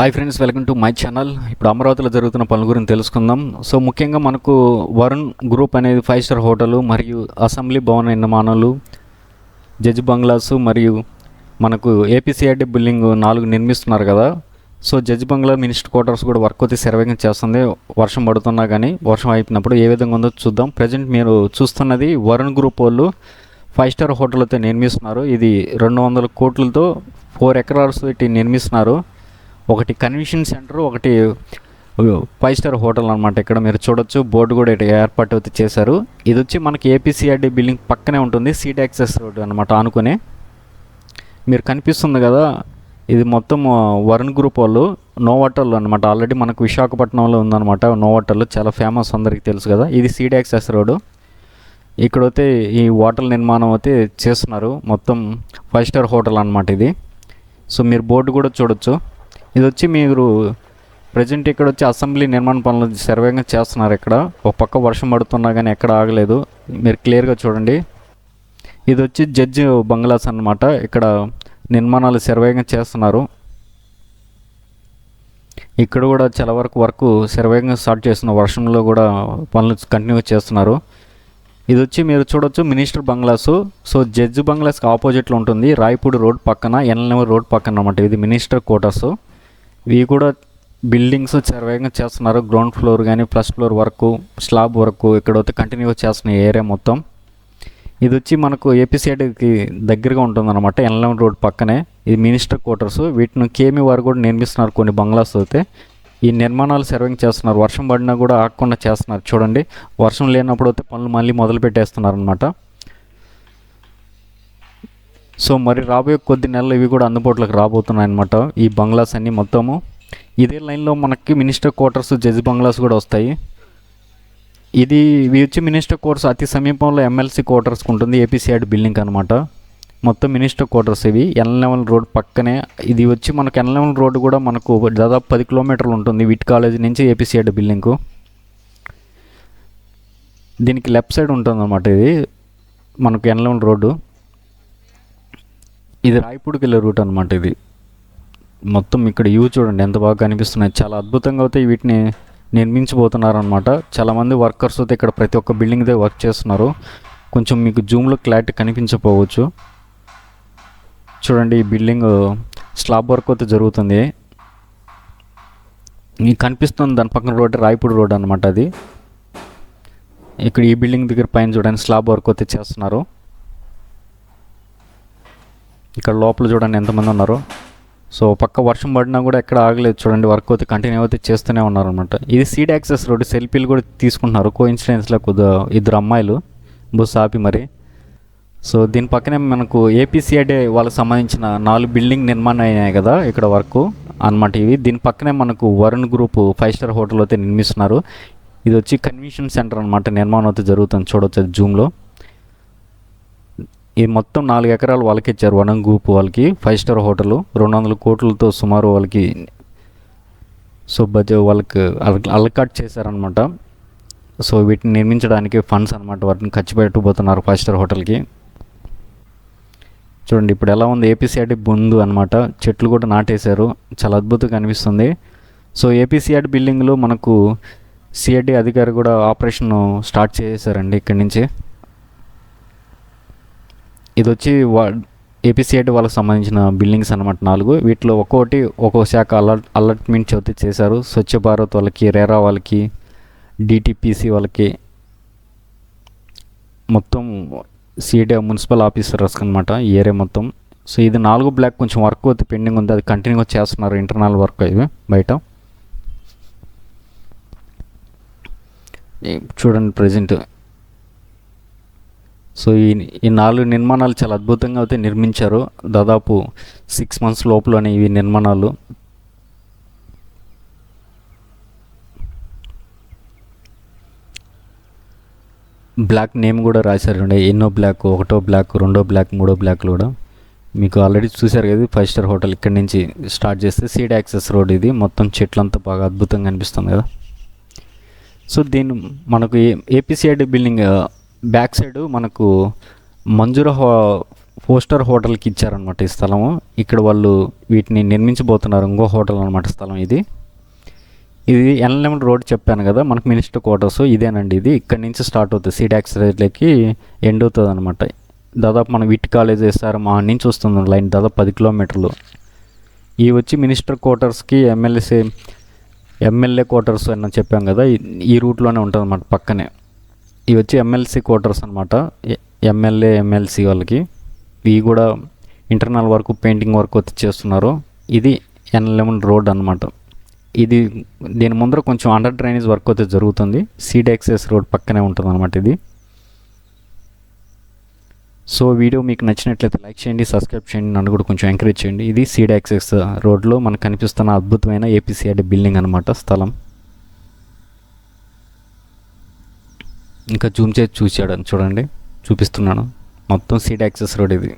Hi friends welcome to my channel ఇప్పుడు అమరావతిలో జరుగుతున్న పనుల గురించి తెలుసుకుందాం. సో ముఖ్యంగా మనకు వరుణ్ గ్రూప్ అనేది ఫైవ్ స్టార్ హోటల్ మరియు అసెంబ్లీ భవన నిర్మాణాలు జడ్జి బంగ్లాస్ మరియు మనకు ఏపీసీఆర్డీ బిల్డింగ్ నాలుగు నిర్మిస్తున్నారు కదా. So judge bungalow minister quarters కూడా వర్క్ అయితే శరవేగం చేస్తుంది. వర్షం పడుతున్నా కానీ వర్షం అయిపోయినప్పుడు ఏ విధంగా ఉందో చూద్దాం. ప్రజెంట్ మీరు చూస్తున్నది వరుణ్ గ్రూప్ వాళ్ళు ఫైవ్ స్టార్ హోటల్ అయితే నిర్మిస్తున్నారు. ఇది రెండు వందల కోట్లతో ఫోర్ ఎకరాల్స్ పెట్టి నిర్మిస్తున్నారు. ఒకటి కన్వెన్షన్ సెంటర్ ఒకటి ఫైవ్ స్టార్ హోటల్ అనమాట ఇక్కడ మీరు చూడొచ్చు బోర్డు కూడా ఇక్కడ ఏర్పాటు అయితే చేశారు. ఇది వచ్చి మనకి ఏపీసీఆర్డీ బిల్డింగ్ పక్కనే ఉంటుంది సీట్ యాక్సెస్ రోడ్ అనమాట ఆనుకునే. మీరు కనిపిస్తుంది కదా ఇది మొత్తం వరుణ్ గ్రూప్ వాళ్ళు నోవాటల్ అనమాట ఆల్రెడీ మనకు విశాఖపట్నంలో ఉందన్నమాట నోవాటల్ చాలా ఫేమస్ అందరికీ తెలుసు కదా ఇది సీట్ యాక్సెస్ రోడ్ ఇక్కడైతే ఈ హోటల్ నిర్మాణం అయితే చేస్తున్నారు మొత్తం ఫైవ్ స్టార్ హోటల్ అనమాట ఇది. సో మీరు బోర్డు కూడా చూడొచ్చు. ఇది వచ్చి మీరు ప్రజెంట్ ఇక్కడ వచ్చి అసెంబ్లీ నిర్మాణ పనులు శరవేగంగా చేస్తున్నారు ఇక్కడ. ఒక పక్క వర్షం పడుతున్నా కానీ ఎక్కడ ఆగలేదు. మీరు క్లియర్గా చూడండి. ఇది వచ్చి జడ్జి బంగ్లాస్ అన్నమాట. ఇక్కడ నిర్మాణాలు శరవేగంగా చేస్తున్నారు. ఇక్కడ కూడా చాలా వరకు వర్క్ శరవేగంగా స్టార్ట్ చేస్తున్న వర్షంలో కూడా పనులు కంటిన్యూ చేస్తున్నారు. ఇది వచ్చి మీరు చూడొచ్చు మినిస్టర్ బంగ్లాసు. సో జడ్జి బంగ్లాస్కి ఆపోజిట్లో ఉంటుంది. రాయపూడి రోడ్ పక్కన ఎన్ఎల్ఎం రోడ్ పక్కన అన్నమాట. ఇది మినిస్టర్ కోటస్ ఇవి కూడా బిల్డింగ్స్ వేగంగా చేస్తున్నారు. గ్రౌండ్ ఫ్లోర్ కానీ ఫస్ట్ ఫ్లోర్ వరకు స్లాబ్ వరకు ఇక్కడ అయితే కంటిన్యూగా చేస్తున్నాయి ఏరియా మొత్తం. ఇది వచ్చి మనకు ఏపీసీఐడికి దగ్గరగా ఉంటుందన్నమాట. ఎన్ఎల్ఎం రోడ్ పక్కనే. ఇది మినిస్టర్ క్వార్టర్స్. వీటిని కేమీ వారు కూడా నిర్మిస్తున్నారు. కొన్ని బంగ్లాస్ అయితే. ఈ నిర్మాణాలు సర్వింగ్ చేస్తున్నారు. వర్షం పడినా కూడా ఆగకుండా చేస్తున్నారు. చూడండి. వర్షం లేనప్పుడు అయితే పనులు మళ్ళీ మొదలు పెట్టేస్తున్నారు అనమాట సో మరి రాబోయే కొద్ది నెలలు ఇవి కూడా అందుబాటులోకి రాబోతున్నాయి అనమాట ఈ బంగ్లాస్ అన్నీ మొత్తము. ఇదే లైన్లో మనకి మినిస్టర్ క్వార్టర్స్ జడ్జి బంగ్లాస్ కూడా వస్తాయి. ఇది ఇవి వచ్చి మినిస్టర్ క్వార్టర్స్ అతి సమీపంలో ఎమ్మెల్సీ క్వార్టర్స్కి ఉంటుంది ఏపీసీఆర్ బిల్డింగ్ అనమాట మొత్తం మినిస్టర్ క్వార్టర్స్ ఇవి. ఎన్ లెవెన్ రోడ్ పక్కనే ఇది వచ్చి మనకు ఎన్ లెవెన్ రోడ్ కూడా మనకు దాదాపు పది కిలోమీటర్లు ఉంటుంది విట్ కాలేజ్ నుంచి ఏపీసీఆర్ బిల్డింగ్కు దీనికి లెఫ్ట్ సైడ్ ఉంటుంది అనమాట ఇది మనకు ఎన్ లెవెన్ రోడ్డు. ఇది రాయపూడికి వెళ్ళే రూట్ అనమాట ఇది. మొత్తం ఇక్కడ ఇవి చూడండి ఎంత బాగా కనిపిస్తున్నాయి. చాలా అద్భుతంగా అయితే వీటిని నిర్మించబోతున్నారనమాట చాలామంది వర్కర్స్ అయితే ఇక్కడ ప్రతి ఒక్క బిల్డింగ్ దగ్గర వర్క్ చేస్తున్నారు. కొంచెం మీకు జూమ్లో క్లారిటీ కనిపించకపోవచ్చు. చూడండి ఈ బిల్డింగ్ స్లాబ్ వర్క్ అయితే జరుగుతుంది. మీకు కనిపిస్తుంది దాని పక్కన రోడ్ రాయపూడి రోడ్ అనమాట అది. ఇక్కడ ఈ బిల్డింగ్ దగ్గర పైన చూడండి స్లాబ్ వర్క్ అయితే చేస్తున్నారు. ఇక్కడ లోపల చూడండి ఎంతమంది ఉన్నారు. సో పక్క వర్షం పడినా కూడా ఎక్కడ ఆగలేదు చూడండి వర్క్ అయితే కంటిన్యూ అయితే చేస్తూనే ఉన్నారనమాట ఇది సీడ్ యాక్సెస్ రోడ్ సెల్ఫీలు కూడా తీసుకుంటున్నారు. కో ఇన్సిడెన్స్లో కొద్దిగా ఇద్దరు అమ్మాయిలు బస్సు ఆపి మరి. సో దీని పక్కనే మనకు ఏపీసీఐడే వాళ్ళకి సంబంధించిన నాలుగు బిల్డింగ్ నిర్మాణం అయినాయి కదా ఇక్కడ వర్క్ అనమాట ఇవి. దీని పక్కనే మనకు Varun group five star hotel అయితే నిర్మిస్తున్నారు. ఇది వచ్చి కన్వెన్షన్ సెంటర్ అనమాట నిర్మాణం అయితే జరుగుతుంది చూడవచ్చు జూమ్లో ఈ మొత్తం నాలుగు ఎకరాలు వాళ్ళకి ఇచ్చారు. వనం గ్రూప్ వాళ్ళకి ఫైవ్ స్టార్ హోటల్ రెండు వందల కోట్లతో సుమారు వాళ్ళకి సో బడ్జెట్ వాళ్ళకి అలకాట్ చేశారనమాట సో వీటిని నిర్మించడానికి ఫండ్స్ అనమాట వాటిని ఖర్చు పెట్టబోతున్నారు ఫైవ్ స్టార్ హోటల్కి. చూడండి ఇప్పుడు ఎలా ఉంది ఏపీసీఆర్టీ ముందు అనమాట చెట్లు కూడా నాటేశారు. చాలా అద్భుతంగా అనిపిస్తుంది సో ఏపీసీఆర్టీ బిల్డింగ్లో మనకు సిఆర్డీ అధికారి కూడా ఆపరేషన్ స్టార్ట్ చేశారండి ఇక్కడి నుంచి. ఇది వచ్చి వా ఏపీసీఐటి వాళ్ళకి సంబంధించిన బిల్డింగ్స్ అనమాట నాలుగు. వీటిలో ఒక్కొక్కటి ఒక్కో శాఖ అలర్ట్ అలర్ట్మెంట్ చవితి చేశారు. స్వచ్ఛ భారత్ వాళ్ళకి రేరా వాళ్ళకి డిటిపిసి వాళ్ళకి. మొత్తం సిఐటి మున్సిపల్ ఆఫీసర్స్ అనమాట ఈ ఏరియా మొత్తం. సో ఇది నాలుగు బ్లాక్ కొంచెం వర్క్ అయితే పెండింగ్ ఉంది. అది కంటిన్యూగా చేస్తున్నారు ఇంటర్నల్ వర్క్ ఇవి బయట. చూడండి ప్రజెంట్. సో ఈ ఈ నాలుగు నిర్మాణాలు చాలా అద్భుతంగా అయితే నిర్మించారు. దాదాపు సిక్స్ మంత్స్ లోపలనే ఇవి నిర్మాణాలు. బ్లాక్ నేమ్ కూడా రాశారండి. ఎన్నో బ్లాక్ ఒకటో బ్లాక్ రెండో బ్లాక్ మూడో బ్లాక్లు కూడా. మీకు ఆల్రెడీ చూశారు కదా ఫైవ్ స్టార్ హోటల్ ఇక్కడి నుంచి స్టార్ట్ చేస్తే సీడ్ యాక్సెస్ రోడ్ ఇది. మొత్తం చెట్లంతా బాగా అద్భుతంగా అనిపిస్తుంది కదా. సో దీని మనకు ఏపీసీఐడి బిల్డింగ్ బ్యాక్ సైడ్ మనకు మంజుర పోస్టర్ హోటల్కి ఇచ్చారనమాట ఈ స్థలము. ఇక్కడ వాళ్ళు వీటిని నిర్మించబోతున్నారు. ఇంకో హోటల్ అనమాట స్థలం ఇది. ఇది ఎన్ఎల్ఎం రోడ్ చెప్పాను కదా మనకు మినిస్టర్ క్వార్టర్స్ ఇదేనండి ఇది. ఇక్కడ నుంచి స్టార్ట్ అవుతుంది. సీడాక్స్ రేట్లకి ఎండ్ అవుతుంది అనమాట దాదాపు మనం విట్ కాలేజ్ వేస్తారు మా నుంచి వస్తుంది లైన్ దాదాపు పది కిలోమీటర్లు. ఇవి వచ్చి మినిస్టర్ క్వార్టర్స్కి ఎమ్మెల్సీ ఎమ్మెల్యే క్వార్టర్స్ అని చెప్పాం కదా ఈ- ఈ రూట్లోనే ఉంటుంది అనమాట పక్కనే. ఇవి వచ్చి ఎమ్మెల్సీ క్వార్టర్స్ అనమాట ఎమ్మెల్యే ఎమ్మెల్సీ వాళ్ళకి. ఇవి కూడా ఇంటర్నల్ వర్క్ పెయింటింగ్ వర్క్ వచ్చి చేస్తున్నారు. ఇది ఎన్ లెవెన్ రోడ్ అనమాట ఇది దీని ముందర కొంచెం అండర్ డ్రైనేజ్ వర్క్ అయితే జరుగుతుంది. సీడ్ యాక్సెస్ రోడ్ పక్కనే ఉంటుంది అనమాట ఇది. సో వీడియో మీకు నచ్చినట్లయితే లైక్ చేయండి సబ్స్క్రైబ్ చేయండి నన్ను కూడా కొంచెం ఎంకరేజ్ చేయండి. ఇది సీడ్ యాక్సెస్ రోడ్లో మనకు కనిపిస్తున్న అద్భుతమైన ఏపీసీఆర్డి బిల్డింగ్ అనమాట స్థలం. ఇంకా జూమ్ చేసి చూసాడు చూడండి. చూపిస్తున్నాను. మొత్తం సీట్ యాక్సెస్ రోడ్ ఇది.